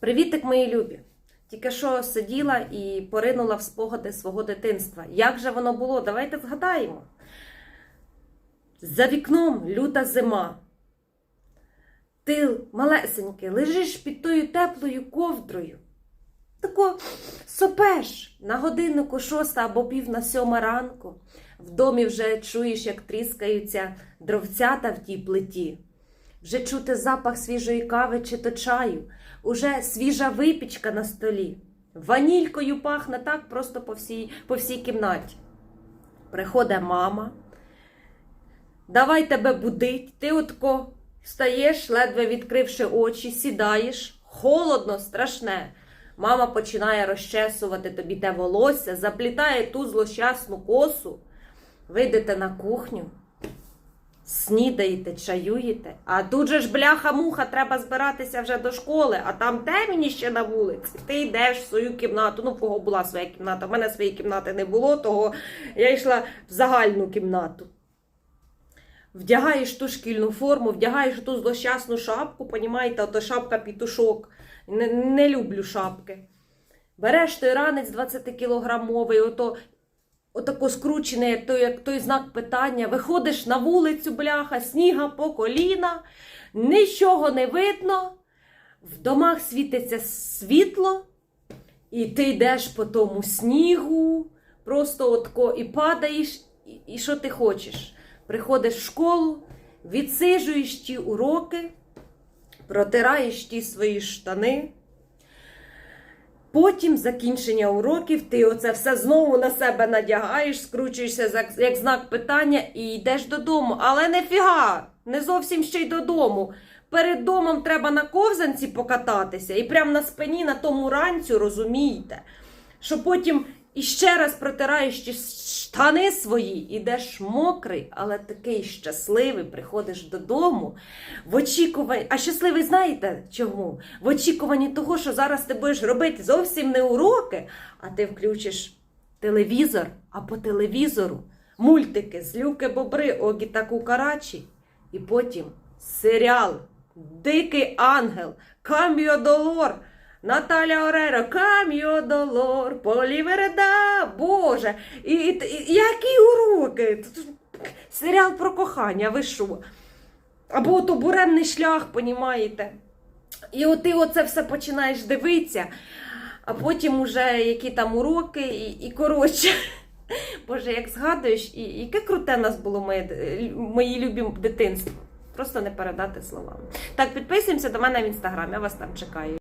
Привітик, мої любі! Тільки що сиділа і поринула в спогади свого дитинства. Як же воно було? Давайте згадаємо. За вікном люта зима. Ти, малесенький, лежиш під тою теплою ковдрою. Тако сопеш на годиннику шоста або пів на сьома ранку. В домі вже чуєш, як тріскаються дровцята в тій плиті. Вже чути запах свіжої кави чи то чаю, уже свіжа випічка на столі. Ванількою пахне так просто по всій, по всій кімнаті. Приходить мама, давай тебе будить, ти отко встаєш, ледве відкривши очі, сідаєш, холодно, страшне. Мама починає розчесувати тобі те волосся, заплітає ту злощасну косу. Вийдете на кухню, снідаєте, чаюєте, а тут же ж бляха-муха, треба збиратися вже до школи, а там темні ще на вулиці. Ти йдеш в свою кімнату. Ну, в кого була своя кімната. У мене своєї кімнати не було, того я йшла в загальну кімнату. Вдягаєш ту шкільну форму, вдягаєш ту злощасну шапку, понімаєте, ото шапка пітушок. Не, не люблю шапки. Береш той ранець 20-кілограмовий, ото отако скручений, як той, той знак питання. Виходиш на вулицю, бляха, сніга по коліна, нічого не видно, в домах світиться світло, і ти йдеш по тому снігу, просто отко і падаєш, і, і що ти хочеш. Приходиш в школу, відсижуєш ті уроки, протираєш ті свої штани. Потім закінчення уроків, ти оце все знову на себе надягаєш, скручуєшся як знак питання і йдеш додому. Але не фіга, не зовсім ще й додому. Перед домом треба на ковзанці покататися і прямо на спині на тому ранцю, розумієте, що потім іще раз протираєш штани свої, ідеш мокрий, але такий щасливий, приходиш додому в очікуванні. А щасливий знаєте чому? В очікуванні того, що зараз ти будеш робити зовсім не уроки, а ти включиш телевізор, а по телевізору мультики з Люки Бобри, Огі та Кукарачі, і потім серіал Дикий ангел, Кам'йо Долор. Наталя Ореро, Кам'йо Долор, Полівереда, Боже, і, і, і які уроки? Серіал про кохання, ви що? Або то буремний шлях, понімаєте? І от ти оце все починаєш дивитися, а потім уже які там уроки, і, і коротше. Боже, як згадуєш, і яке круте в нас було моє, мої любі дитинство. Просто не передати словами. Так, підписуємося до мене в інстаграм, я вас там чекаю.